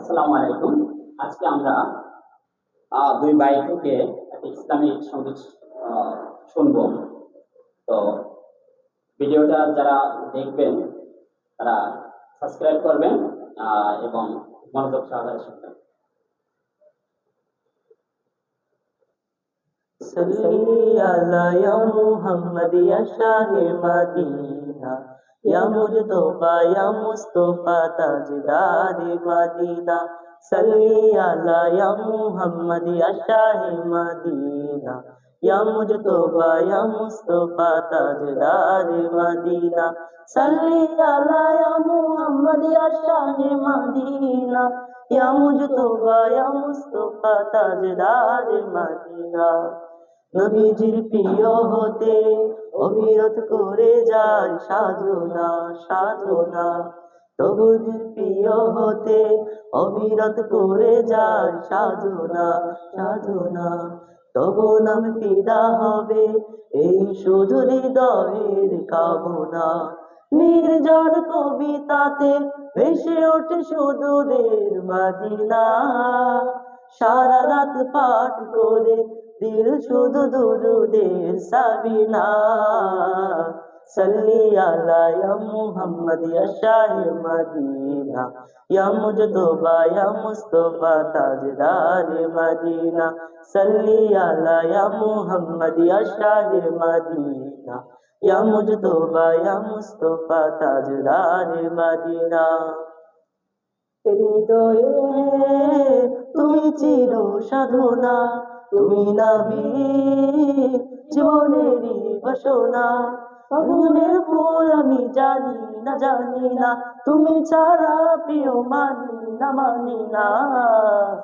আসসালামু আলাইকুম। আজকে আমরা দুই ভাই থেকে একটা ইসলামিক সংগীত শুনব। তো ভিডিওটা যারা দেখবেন, তারা সাবস্ক্রাইব করবেন এবং মনোযোগ সহকারে শুনবেন। صلی اللہ یا محمد یا شاہ یا مجتبہ یا مصطفیٰ تاجدار مدینہ صلی اللہ یا محمد یا شاہ مدینہ یا مجتبہ یا مصطفیٰ تاجدار مدینہ صلی اللہ یا محمد یا شاہ مدینہ یا مجتبہ یا مصطفیٰ تاجدار مدینہ নবীজির প্রিয় হতে অবিরত করে যায় সাধনা সাধনা। তবুজির প্রিয় হতে অবিরত করে যায় সাধনা সাধনা। তবু নাম ফিদা হবে এই শুধু হৃদয়ের কামনা। নির্জন কবিতাতে ভেসে ওঠে সুদূরের মাদিনা। সারা রাত পাঠ করে দিল শুধু দুরুদের সাবিনা। সাল্লি আলা ইয়া মুহাম্মদ ইয়া শাহে মদিনা। ইয়া মুজতবা, ইয়া মুস্তাফা, তাজদার মদিনা। সাল্লি আলা ইয়া মুহাম্মদ ইয়া শাহে মদিনা। ইয়া মুজতবা, ইয়া মুস্তাফা, তাজদার মদিনা। হৃদয়ে তুমি চির সাধনা। তুমি নাবি জীবনেরই বাসনা। ফাগুনের ফুল আমি জানি না জানি না। তুমি ছাড়া প্রিয় মানি না মানি না।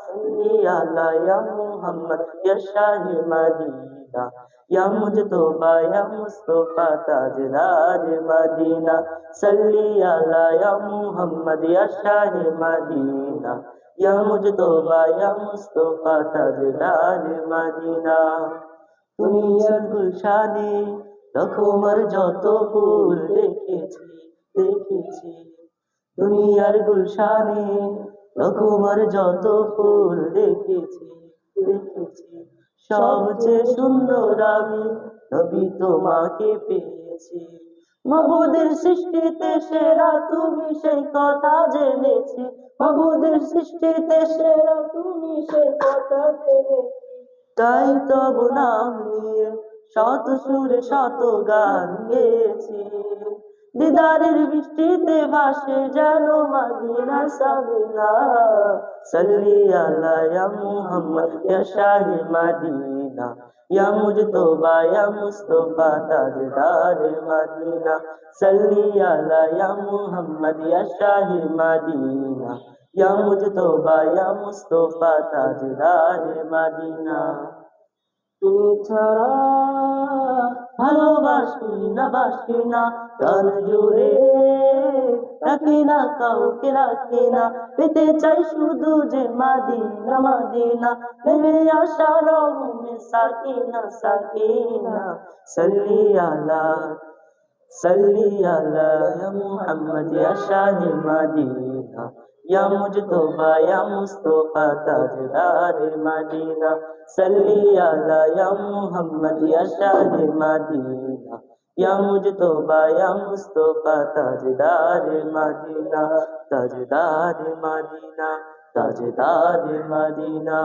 সাল্লি আলা ইয়া মুহাম্মদ, ইয়া শাহে মদিনা। ইয়া মুজতবা, ইয়া মুস্তাফা তাজদার মদিনা। সাল্লি আলা ইয়া মুহাম্মদ, ইয়া শাহে মদিনা। ইয়া মুজতবা, ইয়া মুস্তাফা, তাজদার তুমি গুলশানে রকমার যত ফুল দেখেছি দেখেছি। দুনিয়ার গুলশানে রকমার যত ফুল দেখেছি দেখেছি। সবচেয়ে সুন্দর আমি নবী তোমাকে পেয়েছি। মাবুদের সৃষ্টিতে সেরা তুমি সেই কথা জেনেছি। মবুদের সৃষ্টিতে সেরা তুমি সেই কথা জেনেছি। তাই তব নাম নিয়ে, শত সুরে শত গান গেয়েছি। দিদারের বৃষ্টিতে ভাসে যেন মাদিনা সাবিনা সাল্লি আলা ইয়া মুহাম্মদ ইয়া শাহে মাদিনা ইয়া মুজতবা ইয়া মুস্তাফা তাজদার মদিনা সাল্লি আলা ইয়া মুহাম্মদ ইয়া শাহে মাদিনা ইয়া মুজতবা ইয়া মুস্তাফা তাজদার মদিনা তুমি ছাড়া ভালোবাসি না বাসি না প্রাণ জুড়ে রাখি না, কাউকে রাখি না। পেতে চাই শুধু যে মাদিনা মাদিনা। নেমে আসা রহমে সাকিনা সাকিনা। সাল্লি আলা সাল্লি আলা মুহাম্মদ, ইয়া শাহে মদিনা। ইয়া মুজতবা, ইয়া মুস্তাফা, তাজদার মদিনা। সাল্লি আলা ইয়া মুহাম্মদ, ইয়া শাহে মদিনা। মদিনা তাজদার মদিনা তাজদার মদিনা।